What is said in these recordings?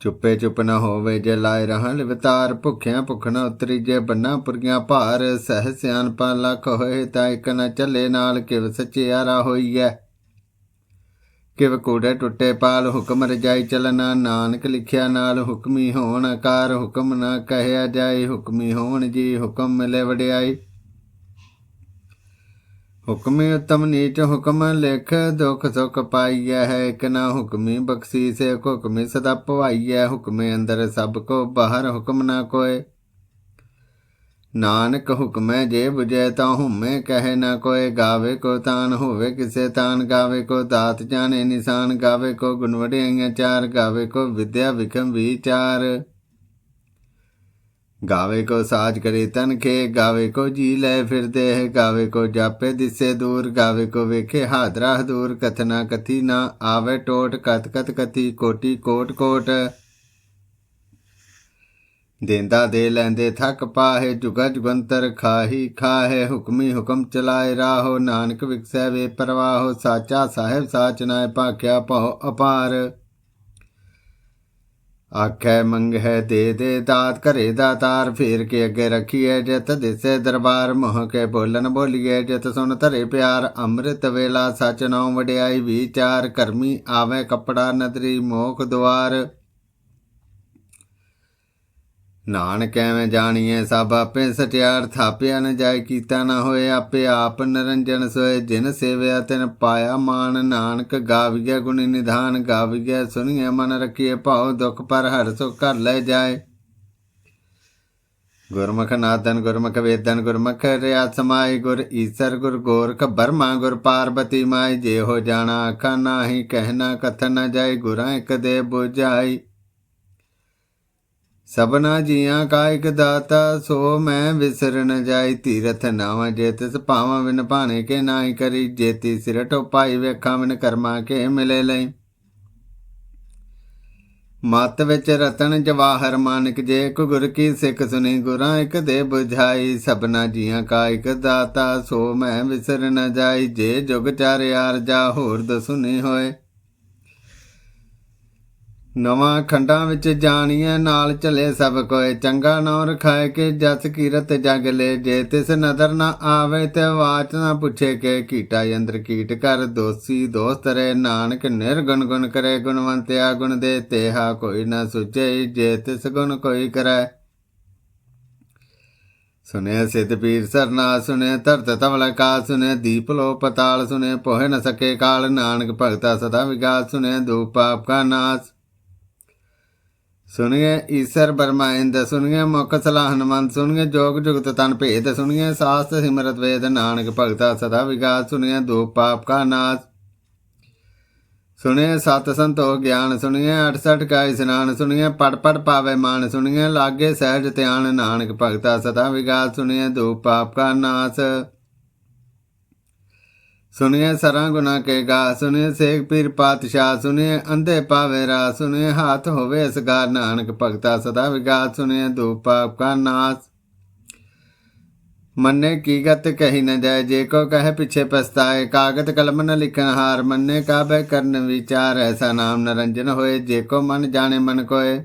ਚੁੱਪੇ ਚੁੱਪ ਨਾ ਹੋਵੇ ਜੇ ਲਾਇ ਰਹਾਂ ਲਿਵਤਾਰ, ਭੁੱਖਿਆਂ ਭੁੱਖ ਨਾ ਉਤਰੀ ਜੇ ਬੰਨਾ ਪੁਰੀਆਂ ਭਾਰ, ਸਹਿ ਸਿਆਣਪਾ ਲੱਖ ਹੋਏ ਤਾਂ ਇੱਕ ਨਾ ਚੱਲੇ ਨਾਲ ਕਿਵ ਸਚਿਆਰਾ ਹੋਈਐ। ਕਿਵ ਕੂੜੇ ਟੁੱਟੇ ਪਾਲ, ਹੁਕਮ ਰਜਾਈ ਚਲਨਾ ਨਾਨਕ ਲਿਖਿਆ ਨਾਲ ਹੁਕਮੀ ਹੋਣ ਆਕਾਰ ਹੁਕਮ ਨਾ ਕਹਿਆ ਜਾਏ, ਹੁਕਮੀ ਹੋਣ ਜੀ ਹੁਕਮ ਮਿਲੇ ਵਡਿਆਈ। ਹੁਕਮੇ ਉਤਮ ਨੀਚ ਹੁਕਮ ਲਿਖ, ਦੁਖ ਸੁਖ ਪਾਈਐ ਹੈ ਇਕ ਨਾ ਹੁਕਮੀ ਬਖਸ਼ੀ ਸੇ ਹੁਕਮੀ ਸਦਾ ਭਵਾਈਐ ਹੁਕਮੇ ਅੰਦਰ ਸਭ ਕੋ ਬਾਹਰ ਹੁਕਮ ਨਾ ਕੋਏ। ਨਾਨਕ ਹੁਕਮੈ ਜੇ ਬੁਝੈ, ਤਾਂ ਹੁਮੈ ਕਹੇ ਨਾ ਕੋਏ। ਗਾਵੇ ਕੋ ਤਾਨ ਹੋਵੇ, ਕਿਸੇ ਤਾਨ ਗਾਵੇ ਕੋ ਦਾਤ ਜਾਣੇ, ਨਿਸ਼ਾਨ ਗਾਵੇ ਕੋ ਗੁਣ ਵਡਿਆਈਆਂ ਚਾਰ, ਗਾਵੇ ਕੋ ਵਿਦਿਆ ਵਿਖਮ ਵਿਚਾਰ ਗਾਵੇ ਕੋ ਸਾਜ ਕਰੇ ਤਨ ਕੇ ਗਾਵੇ ਕੋ ਜੀ ਲੈ ਫਿਰਦੇ ਹੈ, ਗਾਵੇ ਕੋ ਜਾਪੇ ਦਿਸੇ ਦੂਰ, ਗਾਵੇ ਕੋ ਵੇਖੇ ਹਾਦਰਾ ਦੂਰ ਕਥਨਾ ਕਥੀ ਨਾ ਆਵੇ ਟੋਟ ਕਤ ਕਤ ਕਥੀ, ਕੋਟੀ ਕੋਟ ਕੋਟ। ਦੇਂਦਾ ਦੇ ਲੈਂਦੇ ਥੱਕ ਪਾਹੇ, ਜੁਗਾ ਜੁਗੰਤਰ ਖਾਹੀ ਖਾਹੇ, ਹੁਕਮੀ ਹੁਕਮ ਚਲਾਏ ਰਾਹੋ, ਨਾਨਕ ਵਿਕਸੈ ਵੇ ਪਰਵਾਹੋ, ਸਾਚਾ ਸਾਹਿਬ ਸਾਚ ਨਾਏ ਭਾਖਿਆ ਭਉ ਅਪਾਰ। ਆਖੈ, ਮੰਗਹਿ ਦੇ ਦੇ ਦਾਤ, ਘਰੇ ਦਾਤਾਰ ਫੇਰ ਕੇ ਅੱਗੇ ਰਖੀਐ, ਜਿਤ ਦਿਸੇ ਦਰਬਾਰ, ਮੋਹ ਕੇ ਬੋਲਨ ਬੋਲੀਐ, ਜਿਤ ਸੁਣ ਧਰੇ ਪਿਆਰ, ਅੰਮ੍ਰਿਤ ਵੇਲਾ ਸਚ ਨਾਉ ਵਡਿਆਈ, ਵਿਚਾਰ ਕਰਮੀ ਆਵੇ ਕਪੜਾ ਨਦਰੀ, ਮੋਖ ਦੁਆਰ। ਨਾਨਕ ਐਵੇਂ ਜਾਣੀਐ, ਸਭ ਆਪੇ ਸਟਿਆਰ, ਥਾਪਿਆ ਨ ਜਾਏ, ਕੀਤਾ ਨਾ ਹੋਏ ਆਪੇ ਆਪ ਨਰੰਜਨ ਸੋਏ। ਜਿਨ ਸੇਵਿਆ, ਤਿਨ ਪਾਇਆ ਮਾਨ। ਨਾਨਕ ਗਾਵੀਐ ਗੁਣ ਨਿਧਾਨ ਗਾਵਿਆ ਸੁਣੀਐ ਮਨ ਰਖੀਐ ਭਾਉ, ਦੁਖ ਪਰ ਹਰ ਸੁਖ ਕਰ ਲੈ ਜਾਏ। ਗੁਰਮੁਖ ਨਾਦਨ, ਗੁਰਮੁਖ ਵੇਦਨ, ਗੁਰਮੁਖ ਰਿਆ ਸਮਾਈ। ਗੁਰ ਈਸਰ, ਗੁਰ ਗੋਰਖ ਬਰਮਾ, ਗੁਰ ਪਾਰਬਤੀ ਮਾਈ। ਜੇ ਹੋ ਜਾਣਾ ਆਖਾ ਨਾਹੀ, ਕਹਿਣਾ ਕਥਨ ਨ ਜਾਏ, ਗੁਰਾਂ ਇੱਕ ਦੇ 부 ਸਭਨਾ ਜੀਆਂ ਕਾ ਇਕ ਦਾਤਾ, ਸੋ ਮੈਂ ਵਿਸਰ ਨ ਜਾਈ। ਤੀਰਥ ਨਾਵਾਂ ਜੇ ਤਿਸ ਭਾਵਾਂ ਵਿਨ ਭਾਣੇ ਕੇ ਨਾਹੀ ਕਰੀ। ਜੇਤੀ ਸਿਰਟੋ ਪਾਈ ਵੇਖਾਂ ਵਿਨ ਕਰਮਾ ਕੇ ਮਿਲੇ ਲਈ। ਮਤ ਵਿੱਚ ਰਤਨ ਜਵਾਹਰ ਮਾਨਕ, ਜੇ ਕੋ ਗੁਰ ਕੀ ਸਿੱਖ ਸੁਣੀ ਗੁਰਾਂ, ਇਕ ਦੇ ਬੁਝਾਈ। ਸਭਨਾ ਜੀਆਂ ਕਾ ਇਕ ਦਾਤਾ, ਸੋ ਮੈਂ ਵਿਸਰ ਨ ਜਾਈ। ਜੇ ਜੁਗ ਚਾਰਿਆਰ, ਜਾ ਹੋਰ ਦਸੁਨੀ ਹੋਏ। ਨਵਾਂ ਖੰਡਾਂ ਵਿੱਚ ਜਾਣੀਐ, ਨਾਲ ਚਲੇ ਸਭ ਕੋਏ। ਚੰਗਾ ਨਾਮ ਰਖਾਏ ਕੇ ਜਸ ਕੀਰਤ ਜਗ ਲੈ। ਜੇ ਤਿਸ ਨਦਰ ਨਾ ਆਵੇ ਤੇ ਵਾਚ ਨਾ ਪੁੱਛੇ ਕੇ ਕੀਟਾ ਅੰਦਰ ਕੀਟ ਕਰ। ਦੋਸੀ ਦੋਸਤ ਰੇ ਨਾਨਕ ਨਿਰਗੁਣ ਗੁਣ ਕਰੇ। ਗੁਣਵੰਤਿਆ ਗੁਣ ਦੇ ਤੇਹਾ ਕੋਈ ਨਾ ਸੁਚੇ। ਜੇ ਤਿਸ ਗੁਣ ਕੋਈ ਕਰੈ। ਸੁਨੇ ਸਿਧ ਪੀਰ ਸਰਨਾ ਸੁਨੇ ਧਰਤ ਤਵਲ ਕਾ ਸੁਨੇ ਦੀਪ ਲੋ ਪਤਾਲ ਸੁਨੇ ਪੋਹਿ ਨ ਸਕੇ ਕਾਲ। ਨਾਨਕ ਭਗਤਾ ਸਦਾ ਵਿਗਾਸ ਸੁਨੇ ਦੂਪ ਪਾਪ ਕਾ ਨਾਸ। ਸੁਣੀਏ ਈਸ਼ਰ ਬਰਮਾਇੰਦ ਸੁਣੀਏ ਮੁਖ ਸਲਾਹ ਹਨਮੰਤ ਸੁਣੀਏ ਜੋਗ ਜੁਗਤ ਤਨ ਭੇਦ, ਸੁਣੀਏ ਸਾਸਤ ਸਿਮਰਤ ਵੇਦ, ਨਾਨਕ ਭਗਤਾ ਸਦਾ ਵਿਗਾਸ, ਸੁਣੀਏ ਦੂਪ ਪਾਪ ਕਾ ਨਾਸ। ਸੁਣੀਏ ਸਤ ਸੰਤੋਖ ਗਿਆਨ, ਸੁਣੀਏ 68 ਕਾ ਇਸਨਾਨ, ਸੁਣੀਏ ਪੜ ਪੜ ਪਾਵੇ ਮਾਨ, ਸੁਣੀਏ ਲਾਗੇ ਸਹਿਜ ਧਿਆਨ, ਨਾਨਕ ਭਗਤਾ ਸਦਾ ਵਿਗਾਸ, ਸੁਣੀਏ ਦੂਪ ਪਾਪ ਕਾ ਨਾਸ। ਸੁਨਿਏ ਸਰਾਂ ਗੁਨਾ ਕੇ ਗਾ ਸੁਨਿਏ ਸੇਖ ਪੀਰ ਪਾਤਸ਼ਾਹ ਸੁਨਿਏ ਅੰਧੇ ਪਾਵੇ ਰਾ ਸੁਨਿਏ ਹਾਥ ਹੋਵੇ ਅਸਗਾਰ ਨਾਨਕ ਭਗਤਾ ਸਦਾ ਵਿਗਾਸ ਸੁਨਿਏ ਦੂਪ ਪਾਪ ਕਾ ਨਾਸ। ਮੰਨੇ ਕੀ ਗਤ ਕਹੀ ਨ ਜਾਏ, ਜੇ ਕੋ ਕਹੇ ਪਿਛੇ ਪਛਤਾਏ, ਕਾਗਤ ਕਲਮ ਨ ਲਿਖਨ ਹਾਰ, ਮੰਨੇ ਕਾਬੇ ਕਰਨ ਵਿਚਾਰ, ਐਸਾ ਨਾਮ ਨਰੰਜਨ ਹੋਏ, ਜੇ ਕੋ ਮਨ ਜਾਣੇ ਮਨ ਕੋਏ।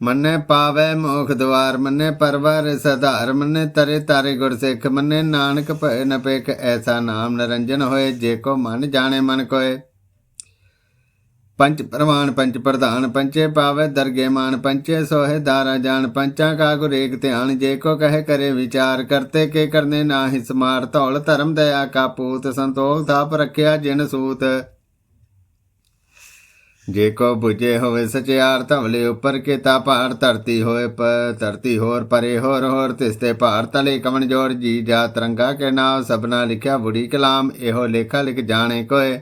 ਮੰਨੇ ਪਾਵੇ ਮੋਖ ਦਵਾਰ, ਮੰਨੇ ਪਰਵਰ ਸਧਾਰ, ਮੰਨੇ ਤਰੇ ਤਾਰੇ ਗੁਰ ਸਿੱਖ, ਮੰਨੇ ਨਾਨਕ ਭੈ ਨ ਐਸਾ ਨਾਮ ਨਰੰਜਨ ਹੋਏ, ਜੇ ਕੋ ਮਨ ਜਾਣੇ ਮਨ ਕੋਏ। ਪੰਚ ਪ੍ਰਮਾਣ ਪੰਚ ਪ੍ਰਧਾਨ ਪੰਚੇ ਪਾਵੇ ਦਰਗੇ ਮਾਨ ਪੰਚੇ ਸੋਹੇ ਦਾਰਾ ਜਾਣ ਪੰਚਾਂ ਕਾ ਗੁਰ ਏਕ ਧਿਆਨ, ਜੇ ਕੋ ਕਹੇ ਕਰੇ ਵਿਚਾਰ, ਕਰਤੇ ਕੇ ਕਰਨੇ ਨਾਹਿ ਸਮਾਰ, ਧੌਲ ਧਰਮ ਦਇਆ ਕਾ ਪੂਤ, ਸੰਤੋਖ ਥਾਪ ਰੱਖਿਆ ਜਿਨ ਸੂਤ। ਜੇ ਕੋ 부ਜੇ ਹੋਵੇ ਸਚਿਆਰ ਧਵਲੇ ਉੱਪਰ ਕੀਤਾ ਪਹਾੜ ਧਰਤੀ ਹੋਏ ਪ, ਧਰਤੀ ਹੋਰ ਪਰੇ ਹੋਰ ਹੋਰ ਤਿਸਤੇ ਪਹਾੜ ਤਲੇ ਕਮਣ ਜੋੜ ਜੀ ਜਾ ਤਰੰਗਾ ਕੇ ਨਾਮ ਸਭਨਾ ਲਿਖਿਆ ਬੁੜੀ ਕਲਾਮ, ਇਹੋ ਲੇਖਾ ਲਿਖ ਜਾਣੇ ਕੋਏ।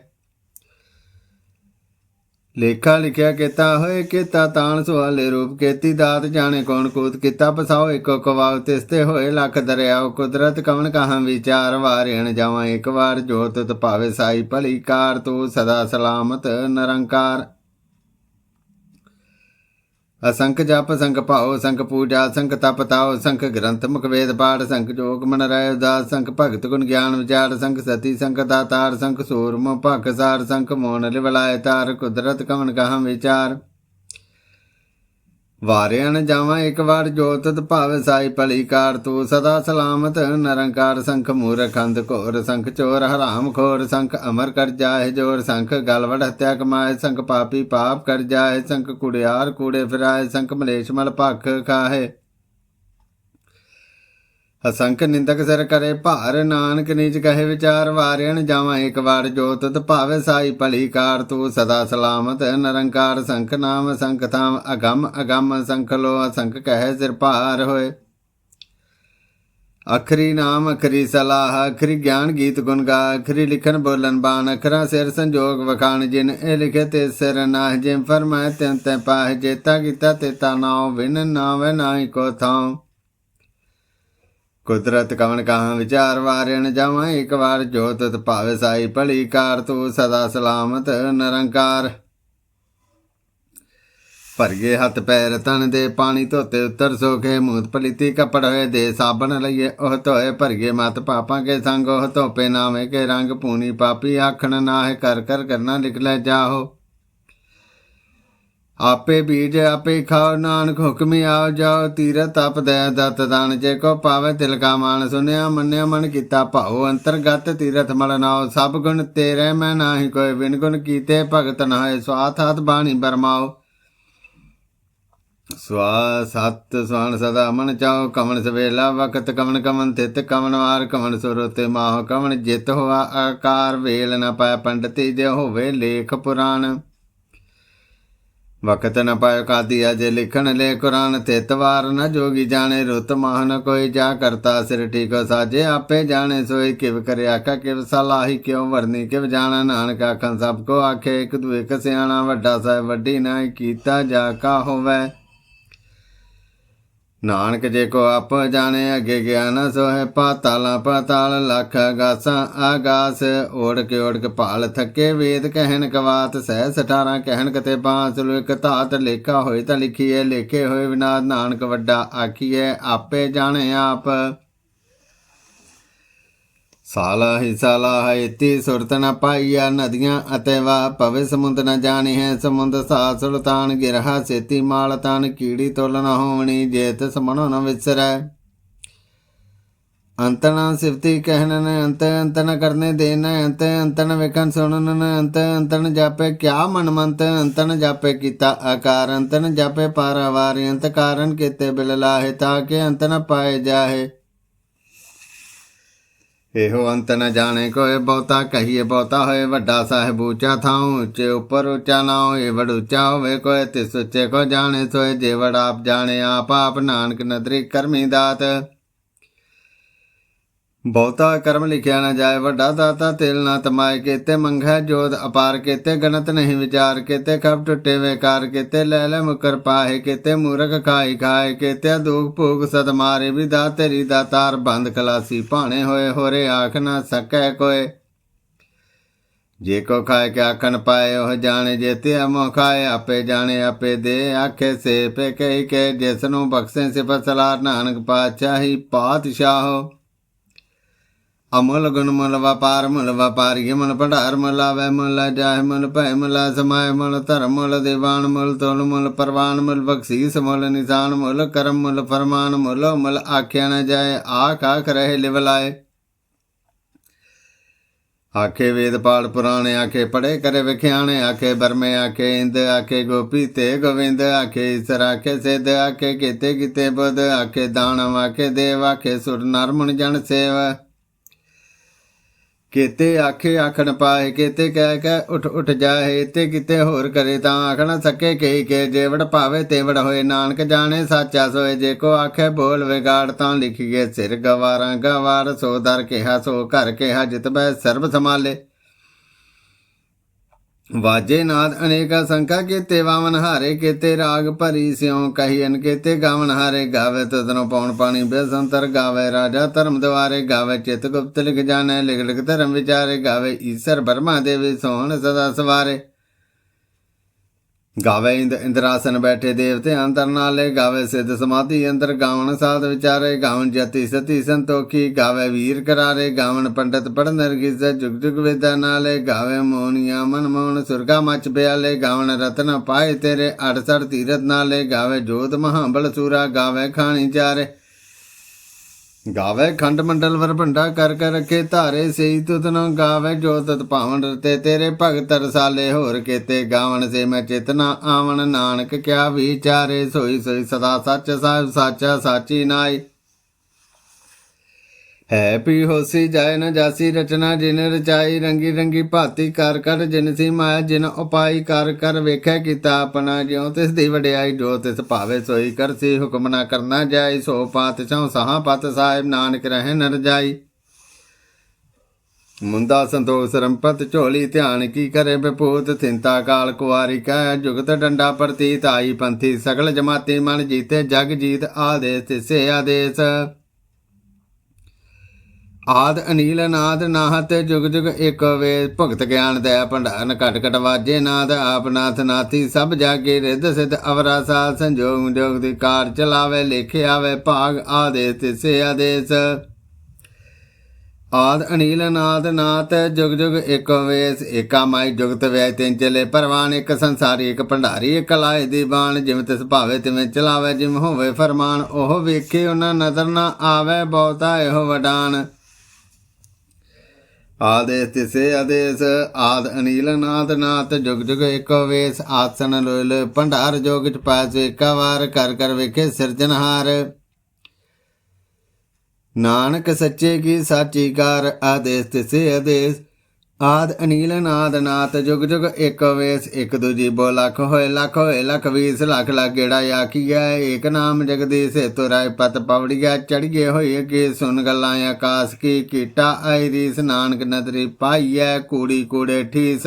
ਲੇਖਾ ਲਿਖਿਆ ਕੀਤਾ ਹੋਏ, ਕੀਤਾ ਤਾਣ ਸੁਹਾਲੇ ਰੂਪ, ਕੀਤੀ ਦਾਤ ਜਾਣੇ ਕੌਣ ਕੂਤ, ਕੀਤਾ ਪਸਾਓ ਇੱਕੋ ਕਵਾਉ ਤਿਸਤੇ ਹੋਏ ਲੱਖ ਦਰਿਆਓ ਕੁਦਰਤ ਕਵਣ ਕਹਾਂ ਵਿਚਾਰ ਵਾਰਿਣ ਜਾਵਾਂ ਇੱਕ ਵਾਰ ਜੋਤ ਤੁਤ ਸਾਈ ਭਲੀ ਕਾਰ, ਤੂੰ ਸਦਾ ਸਲਾਮਤ, ਨਿਰੰਕਾਰ। ਅਸੰਖ ਜਪ ਸੰਖ ਭਾਉ ਸੰਖ ਪੂਜਾ ਸੰਖ ਤਪ ਤਾਉ ਸੰਖ ਗ੍ਰੰਥ, ਮੁਖ ਵੇਦ ਪਾਠ ਸੰਖ ਜੋਗ ਮਨ ਰਹਿ ਉਦਾਸ ਸੰਖ ਭਗਤ ਗੁਣ ਗਿਆਨ ਵਿਚਾਰ ਸੰਖ ਸਤੀ ਸੰਖ ਦਾਤਾਰ ਸੰਖ ਸੂਰਮ ਭਖਸਾਰ ਸੰਖ ਮੋਨ ਲਿਵਲਾਇ ਤਾਰ, ਕੁਦਰਤ ਕਵਨ ਕਹਾਂ ਵਿਚਾਰ। ਵਾਰਿਆਣ ਜਾਵਾਂ ਇੱਕ ਵਾਰ ਜੋਤਤ ਭਾਵ ਸਾਈ ਭਲੀ ਕਾਰ, ਤੂੰ ਸਦਾ ਸਲਾਮਤ ਨਰੰਕਾਰ ਸੰਖ ਮੂਰਖ ਅੰਧ ਘੋਰ ਸੰਖ ਚੋਰ, ਹਰਾਮ ਖੋਰ ਸੰਖ ਅਮਰ ਕਰ ਜਾਏ ਜੋਰ ਸੰਖ ਗਲਵੜ ਹਤਿਆ ਕਮਾਏ ਸੰਖ, ਪਾਪੀ ਪਾਪ ਕਰ ਜਾਏ ਸੰਖ, ਕੁੜਿਆਰ ਕੂੜੇ ਫਿਰਾਏ ਸੰਖ, ਮਲੇਸ਼ ਮਲ ਭਖ ਖਾਏ। ਅਸੰਖ ਨਿੰਦਕ ਸਿਰ ਕਰੇ ਭਾਰ, ਨਾਨਕ ਨਿਜ ਕਹੇ ਵਿਚਾਰ ਵਾਰਿਆਣ ਜਾਵਾਂ ਇੱਕ ਵਾਰ ਜੋਤਤ ਭਾਵੇ ਸਾਈ ਭਲੀ ਕਾਰ, ਤੂੰ ਸਦਾ ਸਲਾਮਤ, ਨਿਰੰਕਾਰ ਸੰਖ ਨਾਮ, ਸੰਖ ਥਾਮ, ਅਗੰਮ ਅਗੰਮ ਸੰਖ ਲੋ, ਅਸੰਖ ਕਹੇ ਸਿਰ ਭਾਰ ਹੋਏ। ਅਖਰੀ ਨਾਮ, ਅਖਰੀ ਸਲਾਹ, ਅਖਰੀ ਗਿਆਨ ਗੀਤ ਗੁਣ ਗਾ, ਅਖਰੀ ਲਿਖਣ ਬੋਲਨ ਬਾਣ, ਅਖਰਾ ਸਿਰ ਸੰਜੋਗ ਵਖਾਣ, ਜਿਨ ਇਹ ਲਿਖੇ ਤੇ ਸਿਰ ਨਾਹ ਜਿਮ ਫਰਮਾਏ ਤਿਨ ਤੈ ਪਾਹ, ਜੇਤਾ ਕੀਤਾ ਤੇ ਤਾ ਨਾਉ ਵਿਨ ਨਾਵੇ ਨਾਹੀ ਕੋ ਥਾਉ। ਕੁਦਰਤ ਕਵਣ ਕਹਾਂ ਵਿਚਾਰ ਵਾਰਿਣ ਜਾਵਾਂ, ਇੱਕ ਵਾਰ ਜੋਤਤ ਭਾਵੇ ਸਾਈ ਭਲੀ ਕਾਰ, ਤੂੰ ਸਦਾ ਸਲਾਮਤ ਨਿਰੰਕਾਰ। ਭਰਗੇ ਹੱਥ ਪੈਰ ਤਨ ਦੇ ਪਾਣੀ ਧੋਤੇ ਉਤਰ ਸੋਖੇ ਮੂਤ ਪਲੀਤੀ ਕਪੜ ਹੋਏ ਦੇ ਸਾਬਣ ਲਈਏ, ਉਹ ਧੋਏ ਭਰਗੇ ਮਤ ਪਾਪਾਂ ਕੇ ਸੰਗ, ਉਹ ਧੋਪੇ ਨਾਵੇਂ ਕੇ ਰੰਗ ਪੂਨੀ ਪਾਪੀ ਆਖਣ ਨਾਹਿ, ਕਰ ਕਰ ਕਰਨਾ ਲਿਖ ਲੈ ਜਾਓ ਆਪੇ ਬੀਜ, ਆਪੇ ਖਾਓ, ਨਾਨਕ ਹੁਕਮੀ ਆਓ, ਜਾਓ ਤੀਰਤ ਤਪ ਦੈ, ਦਤ ਦਾਨ ਜੇ ਕੋ ਪਾਵੇ ਤਿਲ ਮਾਨ ਸੁਨਿਆ, ਮੰਨਿਆ ਮਨ ਕੀਤਾ ਭਾਉ, ਅੰਤਰਗਤ ਤੀਰਥ ਮਲ ਨਾਉ, ਸਭ ਗੁਣ ਤੇਰੇ, ਮੈਂ ਨਾਹੀ ਕੋਈ ਬਿਨ ਗੁਣ ਕੀਤੇ, ਭਗਤ ਨਾਏ ਸਵਾਥ ਹੱਥ ਬਾਣੀ ਬਰਮਾਓ ਸਵਾ ਸਤ ਸਵਾਨ ਸਦਾ ਮਨ ਚਾਓ ਕਮਨ ਸਵੇਲਾ ਵਕਤ ਕਮਨ ਕਮਨ ਤਿਤ ਕਮਨ ਵਾਰ ਕਮਨ ਸੁਰਤੇ ਮਾਹ ਕਮਨ ਜਿਤ ਹੋਆ ਆਕਾਰ, ਵੇਲ ਨ ਪਾਇ ਪੰਡਤੀ, ਜੇ ਹੋਵੇ ਲੇਖ ਪੁਰਾਣ। ਵਕਤ ਨ ਪਾਇ ਕਾਦੀ ਅਜੇ ਲਿਖਣ ਲੈ ਕੁਰਾਨ ਤੇ ਤਵਾਰ ਨ ਜੋਗੀ ਜਾਣੇ, ਰੁਤ ਮਾਹ ਨ ਕੋਈ ਜਾ ਕਰਤਾ ਸਿਰ ਠੀਕ, ਸਾਜੇ ਆਪੇ ਜਾਣੇ, ਸੋਈ ਕਿਵ ਕਰਿਆ ਕਾ ਕਿਵ ਸਲਾਹੀ, ਕਿਉ ਵਰਨੀ ਕਿਵ ਜਾਣਾ, ਨਾਨਕ ਆਖਣ ਸਭ ਕੋ ਆਖੇ, ਇੱਕ ਦੂਏ ਕ ਸਿਆਣਾ ਵੱਡਾ ਸਾਹਿਬ ਵੱਡੀ ਨਾ ਕੀਤਾ ਜਾ ਕਾ ਹੋਵੇ। ਨਾਨਕ ਜੇ ਕੋ ਆਪ ਜਾਣੇ, ਅਗੇ ਗਿਆਨ ਸੋਹਿ ਪਾਤਾਲਾਂ, ਪਾਤਾਲ ਲੱਖ ਆਗਾਸਾਂ ਆਗਾਸ ਓੜ ਕੇ ਓੜ ਕੇ ਭਾਲ ਥੱਕੇ ਵੇਦ, ਕਹਿਣ ਕਵਾਤ ਸਹਿ 18 ਕਹਿਣ ਕਤੇ ਬਾਂਸ। ਲੋ ਇੱਕ ਧਾਤ ਲੇਖਾ ਹੋਏ ਤਾਂ ਲਿਖੀਏ ਲੇਖੇ ਹੋਏ ਵਿਨਾਦ। ਨਾਨਕ ਵੱਡਾ ਆਖੀਏ ਆਪੇ ਜਾਣੇ ਆਪ। ਸਾਲਾ ਹੀ ਸਾਲਾ ਹੈ, ਇਤੀ ਸੁਰਤ ਨ ਪਾਈਆ ਨਦੀਆਂ ਅਤੇ ਵਾ ਪਵੇ ਸਮੁੰਦ ਨ ਜਾਣੀ ਹੈ, ਸਮੁੰਦ ਸਾ ਸੁਲਤਾਨ ਗਿਰਹਾ ਸੇਤੀ ਮਾਲ ਤਾਨ ਕੀੜੀ ਤੋਲ ਨ ਹੋਵਣੀ, ਜੇਤ ਸਮਣੋ ਨ ਵਿਸਰੈ। ਅੰਤਨਾ ਸਿਫਤੀ ਕਹਿਣ ਨ, ਅੰਤ ਅੰਤ ਕਰਨੇ ਦੇਨ ਅੰਤ ਅੰਤ ਵੇਖਣ ਸੁਣਨ ਨ, ਅੰਤ ਅੰਤ ਜਾਪੇ ਕਿਆ ਮਨ ਮੰਤ ਅੰਤ ਜਾਪੇ ਕੀਤਾ ਆਕਾਰ ਅੰਤ ਜਾਪੇ ਪਾਰਾਵਾਰ, ਅੰਤ ਕਾਰਨ ਕੀਤੇ ਬਿਲ ਲਾਹੇ, ਤਾਂ ਕਿ ਅੰਤ ਨ ਪਾਏ ਜਾਹੇ। ਇਹੋ ਅੰਤ ਨ ਜਾਣੇ ਕੋਏ ਬਹੁਤਾ ਕਹੀਏ ਬਹੁਤਾ ਹੋਏ, ਵੱਡਾ ਸਾਹਿਬ ਉੱਚਾ ਥਾਉ, ਉੱਚੇ ਉੱਪਰ ਉੱਚਾ ਨਾ ਹੋਏ, ਵਡ ਉੱਚਾ ਹੋਵੇ ਕੋਏ ਤਿਸ ਉੱਚੇ ਕੋ ਜਾਣੇ ਸੋਏ, ਜੇ ਵਡ ਆਪ ਜਾਣੇ, ਆਪ ਆਪ ਨਾਨਕ ਨਦਰੀ ਕਰਮੀ ਦਾਤ। ਬਹੁਤਾ ਕਰਮ ਲਿਖਿਆ ਨਾ ਜਾਏ, ਵੱਡਾ ਦਾਤਾ ਤਿਲ ਨਾ ਤਮਾਏ, ਕੀਤੇ ਮੰਗੈ ਜੋਤ ਅਪਾਰ, ਕੀਤੇ ਗਣਤ ਨਹੀਂ ਵਿਚਾਰ, ਕੀਤੇ ਖਬ ਟੁੱਟੇ ਵੇਕਾਰ, ਕੀਤੇ ਲੈ ਲੈ ਮੁਕਰ ਪਾਹੇ, ਕੀਤੇ ਮੂਰਖ ਖਾਈ ਖਾਏ ਕੀਤੇ ਦੁਖ ਭੋਗ ਸਦ ਮਾਰੇ ਵੀ ਦਾ ਤੇਰੀ ਦਾਤਾਰ ਬੰਦ ਖਲਾਸੀ ਭਾਣੇ ਹੋਏ ਹੋਰੇ ਆਖ ਨਾ ਸਕੈ ਕੋਏ। ਜੇ ਕੋ ਖਾਏ ਕੇ ਆਖਣ ਪਾਏ, ਉਹ ਜਾਣੇ ਜੇਤੇ ਅਮੋ ਖਾਏ, ਆਪੇ ਜਾਣੇ, ਆਪੇ ਦੇ ਆਖੇ ਸੇ ਪੇ ਕਹੀ ਕੇ ਜਿਸ ਨੂੰ ਬਖਸ਼ੇ ਸਿਫਤ ਸਲਾਰ, ਨਾਨਕ ਪਾਤਸ਼ਾਹੀ ਪਾਤਸ਼ਾਹੋ। ਅਮਲ ਗੁਣ ਮਲ ਵਪਾਰ ਮਲ ਵਪਾਰੀ ਮਲ ਭੰਡਾਰ ਮਲ ਆਵੇ ਮਲ ਜਾਹਿ ਮਲ ਭੈ ਮਲ ਸਮਾਇ ਮਲ ਧਰਮ ਮਲ ਦੇਵਾਨ ਮਲ ਤੋਲ ਮਲ ਪਰਵਾਨ ਮਲ ਬਖਸ਼ੀਸ ਮਲ ਨਿਸ਼ਾਨ ਮਲ ਕਰਮ ਮਲ ਫਰਮਾਨ ਮਲ ਮਲ ਆਖਿਆ ਨ ਜਾਏ ਆਖ ਆਖ ਰਹੇ ਲਿਵਲਾਏ ਆਖੇ ਵੇਦ ਪਾਲ ਪੁਰਾਣੇ ਆਖੇ ਪੜੇ ਕਰੇ ਵਿਖਿਆਣੇ ਆਖੇ ਬਰਮੇ ਆਖੇ ਇੰਦ ਆਖੇ ਗੋਪੀ ਤੇ ਗੋਵਿੰਦ ਆਖੇ ਈਸਰ ਆਖੇ ਸਿੱਧ ਆਖੇ ਕੀਤੇ ਕੀਤੇ ਬੁੱਧ ਆਖੇ ਦਾਨਵ ਆਖੇ ਦੇਵ ਆਖੇ ਸੁਰ ਨਰ ਜਨ ਸੇਵ। ਕੀਤੇ ਆਖੇ ਆਖਣ ਪਾਏ, ਕੀਤੇ ਕਹਿ ਕਹਿ ਉਠ ਉਠ ਜਾਏ, ਤੇ ਕਿਤੇ ਹੋਰ ਕਰੇ ਤਾਂ ਆਖਣ ਸਕੇ ਕਹੀ ਕੇ, ਜੇਵੜ ਭਾਵੇ ਤੇਵੜ ਹੋਏ, ਨਾਨਕ ਜਾਣੇ ਸਾਚਾ ਸੋਏ, ਜੇ ਕੋ ਆਖੇ ਬੋਲ ਵਿਗਾੜ ਤਾਂ ਲਿਖੀਏ ਸਿਰ ਗਵਾਰਾਂ, ਗਵਾਰ ਸੋ ਦਰ ਕਿਹਾ, ਸੋ ਘਰ ਕਿਹਾ, ਜਿਤ ਬੈ ਸਰਬ ਸਮਾਲੇ ਵਾਜੇ ਨਾਦ ਅਨੇਕਾ ਸੰਖਾ ਕੀਤੇ, ਵਾਵਨ ਹਾਰੇ ਕੀਤੇ, ਰਾਗ ਭਰੀ ਸਿਉ ਕਹੀਨ ਕੀਤੇ, ਗਾਵਨ ਹਾਰੇ ਗਾਵੇ, ਤਦਨੋਂ ਪੌਣ ਪਾਣੀ ਬੇਸੰਤਰ ਗਾਵੇ, ਰਾਜਾ ਧਰਮ ਦਵਾਰੇ ਗਾਵੇ, ਚਿਤ ਗੁਪਤ ਲਿਖ ਜਾਣੈ, ਲਿਖ ਲਿਖ ਧਰਮ ਵਿਚਾਰੇ ਗਾਵੇ, ਈਸ਼ਰ ਬਰਮਾ ਦੇਵੀ ਸੋਹਣ ਸਦਾ ਸਵਾਰੇ। ਗਾਵੇ ਇੰਦ ਇੰਦਰਾਸਨ ਬੈਠੇ ਦੇਵਤੇ ਅੰਤਰ ਨਾਲੇ, ਗਾਵੇ ਸਿੱਧ ਸਮਾਧੀ ਅੰਦਰ ਗਾਵਣ ਸਾਧ ਵਿਚਾਰੇ, ਗਾਵਣ ਜਤੀ ਸਤੀ ਸੰਤੋਖੀ, ਗਾਵੇ ਵੀਰ ਕਰਾਰੇ, ਗਾਵਣ ਪੰਡਤ ਪੜਨ ਨਰਗਿਸ, ਜੁਗ ਜੁਗ ਵੇਦਾ ਨਾਲੇ, ਗਾਵੇ ਮੋਹਨੀਆ ਮਨ ਮੋਹਨ, ਸੁਰਗਾ ਮਚ ਪਿਆਲੇ, ਗਾਵਣ ਰਤਨ ਪਾਏ ਤੇਰੇ 68 ਤੀਰਤ ਨਾਲੇ, ਗਾਵੇ ਜੋਤ ਮਹਾਬਲ ਸੂਰਾ, ਗਾਵੇ ਖਾਣੀ ਚਾਰੇ। ਗਾਵੇ ਖੰਡ ਮੰਡਲ ਵਰਭੰਡਾ ਕਰ ਕਰ ਰਖੇ ਧਾਰੇ ਸਈ ਤੁਤਨ ਗਾਵੇ ਜੋ ਤਤ ਭਾਵਨ ਰਤੇ ਤੇਰੇ ਭਗਤ ਰਸਾਲੇ ਹੋਰ ਕੇਤੇ ਗਾਵਣ ਸੇ ਮੈਂ ਚੇਤਨਾ ਆਵਣ ਨਾਨਕ ਕਿਆ ਵਿਚਾਰੇ ਸੋਈ ਸੋਈ ਸਦਾ ਸੱਚ ਸਾਹਿਬ ਸਾਚਾ ਸਾਚੀ ਨਾਈ। ਹੈ ਪੀ ਹੋਸੀ ਜਾਏ ਨ ਜਾਸੀ ਰਚਨਾ ਜਿਨ ਰਚਾਈ ਰੰਗੀ ਰੰਗੀ ਭਾਤੀ ਕਰ ਕਰ ਜਿਨ ਸੀ ਮਾਇਆ ਜਿਨ ਉਪਾਈ ਕਰ ਕਰ ਵੇਖੈ ਕੀਤਾ ਆਪਣਾ ਜਿਉ ਤਿਸ ਦੀ ਵਡਿਆਈ ਜੋ ਤਿਸ ਭਾਵੇ ਸੋਈ ਕਰਸੀ ਹੁਕਮ ਨਾ ਕਰਨਾ ਜਾਈ ਸੋ ਪਾਤ ਚਉ ਸਹਾ ਪਤ ਸਾਹਿਬ ਨਾਨਕ ਰਹਿ ਨਰ ਜਾਈ। ਮੁੰਦਾ ਸੰਤੋਖ ਸਰੰਪਤ ਝੋਲੀ ਧਿਆਨ ਕੀ ਕਰੇ ਬਪੂਤ ਥਿੰਤਾ ਕਾਲ ਕੁਆਰੀ ਕੈ ਜੁਗਤ ਡੰਡਾ ਪ੍ਰਤੀਤ ਆਈ ਪੰਥੀ ਸਗਲ ਜਮਾਤੀ ਮਨ ਜੀਤੇ ਜਗ ਜੀਤ ਆਦੇਸ ਤਿਸੇ ਆਦੇਸ। ਆਦ ਅਨੀਲ ਨਾਦ ਨਾਹਤ ਜੁਗ ਜੁਗ ਏਕ ਵੇ। ਭਗਤ ਗਿਆਨ ਦਇਆ ਭੰਡਾਰਨ ਘਟ ਘਟ ਵਾਜੇ ਨਾਦ, ਆਪ ਨਾਥੀ ਸਭ ਜਾਗੇ ਰਿੱਧ ਸਿਧ ਅਵਰਾ ਸਾਲ ਸੰਜੋਗ ਜੋਗ ਦੀ ਕਾਰ ਚਲਾਵੇ, ਲਿਖੇ ਆਵੇ, ਭਾਗ ਆਦੇਸ ਤਿਸੇ ਆਦੇਸ। ਆਦ ਅਨੀਲ ਨਾਦ ਨਾਤ ਜੁਗ ਜੁਗ ਏਕ ਵੇਸ, ਏਕਾ ਮਾਈ ਜੁਗਤ ਵੈ ਤਿੰਨ ਚਲੇ ਪਰਵਾਨ, ਇੱਕ ਸੰਸਾਰੀ, ਇੱਕ ਭੰਡਾਰੀ, ਇੱਕ ਲਾਏ ਦੀ ਬਾਣ, ਜਿਵੇਂ ਤਿਸ ਭਾਵੇ ਤਿਵੇਂ ਚਲਾਵੇ, ਜਿਵੇਂ ਹੋਵੇ ਫਰਮਾਨ, ਉਹ ਵੇਖੇ ਉਹਨਾਂ ਨਜ਼ਰ ਨਾ ਆਵੇ ਬਹੁਤਾ ਇਹੋ ਵਡਾਨ। ਆਦੇਸ ਤਿਸੇ ਆਦੇਸ ਆਦ ਅਨੀਲ ਨਾਦ ਨਾਤ ਜੁਗ ਜੁਗ ਏਕੋ ਵੇਸ ਆਸਨ ਲੋਇਲ ਭੰਡਾਰ ਜੋਗ ਚ ਪਾਸ ਏਕਾ ਵਾਰ ਕਰ ਕਰ ਵੇਖੇ ਸਿਰਜਨਹਾਰ ਨਾਨਕ ਸੱਚੇ ਕੀ ਸਾਚੀ ਕਾਰ ਆਦੇਸ ਤਿਸੇ ਆਦੇਸ ਆਦ ਅਨੀਲ, ਨਾਦ ਨਾਤ, ਜੁਗ ਜੁਗ ਇੱਕ ਵੇਸ, ਇੱਕ ਦੂਜੀ ਬੋ ਲੱਖ ਹੋਏ ਲੱਖ ਹੋਏ, ਲੱਖ ਵੀਸ, ਲੱਖ ਲੱਖ ਗੇੜਾ ਆਖੀਐ ਏਕ ਨਾਮ ਜਗਦੀਸ਼ ਸੇ ਰਾਏ ਪਤ ਪਵੜੀਆ ਚੜੀਏ ਹੋਏ ਕੇ ਸੁਨ ਗੱਲਾਂ ਆਕਾਸ ਕੀ, ਕੀਟਾ ਆਈ ਰੀਸ, ਨਾਨਕ ਨਦਰੀ ਪਾਈਐ ਕੂੜੀ ਕੂੜੇ ਠੀਸ।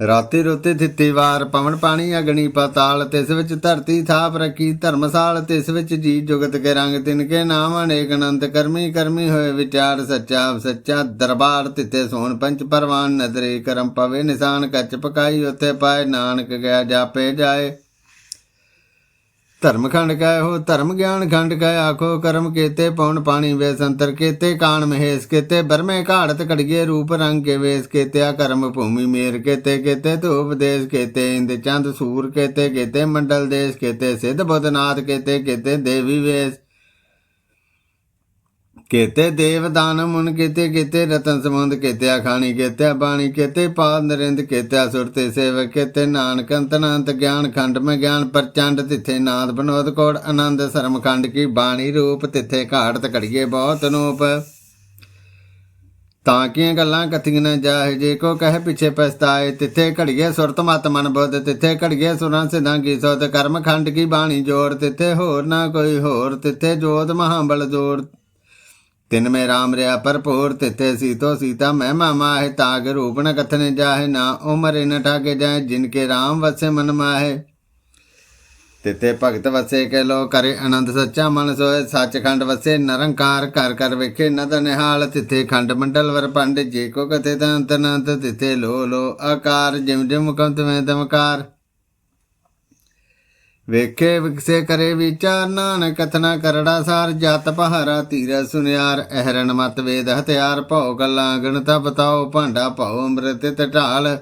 ਰਾਤੀ ਰੋਤੇ ਥਿੱਤੀ ਵਾਰ ਪਵਨ ਪਾਣੀ ਅਗਣੀ ਪਤਾਲ, ਤਿਸ ਵਿੱਚ ਧਰਤੀ ਥਾਪ ਰੱਖੀ, ਧਰਮਸਾਲ ਤਿਸ ਵਿੱਚ ਜੀ ਜੁਗਤ ਕੇ ਰੰਗ, ਤਿਨ ਕੇ ਨਾਮ ਅਨੇਕ ਅਨੰਤ ਕਰਮੀ ਕਰਮੀ ਹੋਏ ਵਿਚਾਰ ਸੱਚਾ ਸੱਚਾ ਦਰਬਾਰ ਤਿੱਤੇ ਸੋਨ ਪੰਚ ਪਰਵਾਨ ਨਦਰੇ ਕਰਮ ਪਵੇ ਨਿਸ਼ਾਨ, ਕੱਚ ਪਕਾਈ ਉੱਥੇ ਪਾਏ, ਨਾਨਕ ਗਿਆ ਜਾਪੇ ਜਾਏ। ਧਰਮ ਖੰਡ ਕੈ ਹੋ ਧਰਮ ਗਿਆਨ ਖੰਡ ਕੈ ਆਖੋ, ਕਰਮ ਕੀਤੇ ਪੌਣ ਪਾਣੀ ਵੇ ਸੰਤਰ ਕੀਤੇ, ਕਾਣ ਮਹੇਸ਼ ਕੀਤੇ, ਬਰਮੇ ਘਾੜਤ ਕੜੀਏ ਰੂਪ ਰੰਗ ਕੇ ਵੇਸ ਕੀਤੇ ਕਰਮ ਭੂਮੀ ਮੇਰ ਕੀਤੇ ਕੀਤੇ ਧੂਪ ਦੇਸ਼ ਕੀਤੇ, ਇੰਦ ਚੰਦ ਸੂਰ ਕੀਤੇ ਕੀਤੇ ਮੰਡਲ ਦੇਸ਼ ਕੀਤੇ, ਸਿੱਧ ਬੁੱਧਨਾਥ ਕੀਤੇ ਕੀਤੇ ਦੇਵੀ ਵੇਸ। ਕੀਤੇ ਦੇਵਦਾਨ ਮੁਨ ਕੀਤੇ ਕੀਤੇ ਰਤਨ ਸਮੁੰਦ ਕੀਤੇ ਖਾਣੀ ਕੀਤੇ ਬਾਣੀ, ਕੀਤੇ ਪਾਦ ਨਰਿੰਦ, ਕੀਤੇ ਸੁਰਤੇ ਸੇਵਕ, ਕੀਤੇ ਨਾਨਕ ਅੰਤਨੰਤ ਗਿਆਨ ਖੰਡ ਮੈਂ ਗਿਆਨ ਪ੍ਰਚੰਡ, ਤਿੱਥੇ ਨਾਦ ਬਨੋਦ ਕੋੜ ਆਨੰਦ ਸਰਮ ਖੰਡ ਕੀ ਬਾਣੀ ਰੂਪ, ਤਿੱਥੇ ਘਾੜਤ ਘੜੀਏ ਬਹੁਤ ਨੂਪ। ਤਾਂ ਕੀਆਂ ਗੱਲਾਂ ਕਥੀਆਂ ਨਾ ਜਾਏ ਜੇ ਕੋ ਕਹੇ ਪਿਛੇ ਪਛਤਾਏ, ਤਿੱਥੇ ਘੜੀਏ ਸੁਰਤ ਮਤ ਮਨ ਬੁੱਧ, ਤਿੱਥੇ ਘੜੀਏ ਸੁਰਾਂ ਸਿਧਾਂ ਕੀ ਸੋਤ ਕਰਮ ਖੰਡ ਕੀ ਬਾਣੀ ਜੋੜ, ਤਿੱਥੇ ਹੋਰ ਨਾ ਕੋਈ ਹੋਰ, ਤਿੱਥੇ ਜੋਤ ਮਹਾਬਲ ਜੋੜ ਤਿਨ ਮੈਂ ਰਾਮ ਰਿਆ ਭਰਪੂਰ ਤਿਤੇ ਸੀਤੋ ਸੀਤਾ ਮੈਂ ਮਾਹਿ ਹੈ ਤਾਗ ਰੂਪ ਨ ਕਥਨੇ ਜਾਹੇ, ਨਾ ਉਮਰੇ ਨ ਠਾਕੇ ਜਾਏ ਜਿਨ ਕੇ ਰਾਮ ਵਸੇ ਮਨ ਮਾਹੇ। ਤਿਤੇ ਭਗਤ ਵਸੇ ਕੇ ਲੋ ਕਰੇ ਆਨੰਦ, ਸੱਚਾ ਮਨ ਸੋਏ ਸੱਚਖੰਡ ਵਸੇ ਨਰੰਕਾਰ ਕਰ ਕਰ ਵੇਖੇ ਨਦ ਨਿਹਾਲ, ਤਿਥੇ ਖੰਡ ਮੰਡਲ ਵਰ ਪੰਡ, ਜੇ ਕੋ ਕਥੇ ਤੰਤ ਨੰਤ ਤਿਥੇ ਲੋ ਲੋ ਆਕਾਰ ਜਿਮ ਜਿਮ ਕੰਤ ਮੈਂ ਦਮਕਾਰ। ਵੇਖੇ ਵਿਕਸੇ ਕਰੇ ਵਿਚਾਰ, ਨਾਨਕ ਕਥਨਾ ਕਰੜਾ ਸਾਰ, ਜਤ ਪਹਾਰਾ ਧੀਰ ਸੁਨਿਆਰ ਅਹਰਣ ਮਤ ਵੇਦ ਹਥਿਆਰ, ਭਉ ਗੱਲਾਂ ਗਣਤਾ ਬਤਾਓ ਭਾਂਡਾ ਭਉ ਅੰਮ੍ਰਿਤ ਤੇ ਢਾਲ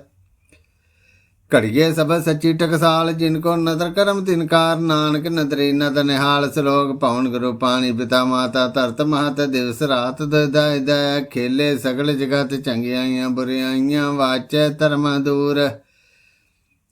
ਘੜੀਏ ਸਭ ਸੱਚੀ ਟਕਸਾਲ, ਜਿਨ ਕੋ ਨਦਰ ਕਰਮ ਤਿਨਕਾਰ ਨਾਨਕ ਨਦਰੀ ਨਦ ਨਿਹਾਲ, ਸਲੋਕ ਪਵਨ ਗੁਰੂ ਪਾਣੀ ਪਿਤਾ ਮਾਤਾ, ਧਰਤ ਮਹਤ ਦਿਵਸ ਰਾਤ ਦਦਾ ਦਇਆ ਖੇਲੇ ਸਗਲ ਜਗਤ ਚੰਗਿਆਈਆਂ ਬੁਰਿਆਈਆਂ, ਵਾਚੈ ਧਰਮ ਦੂਰ।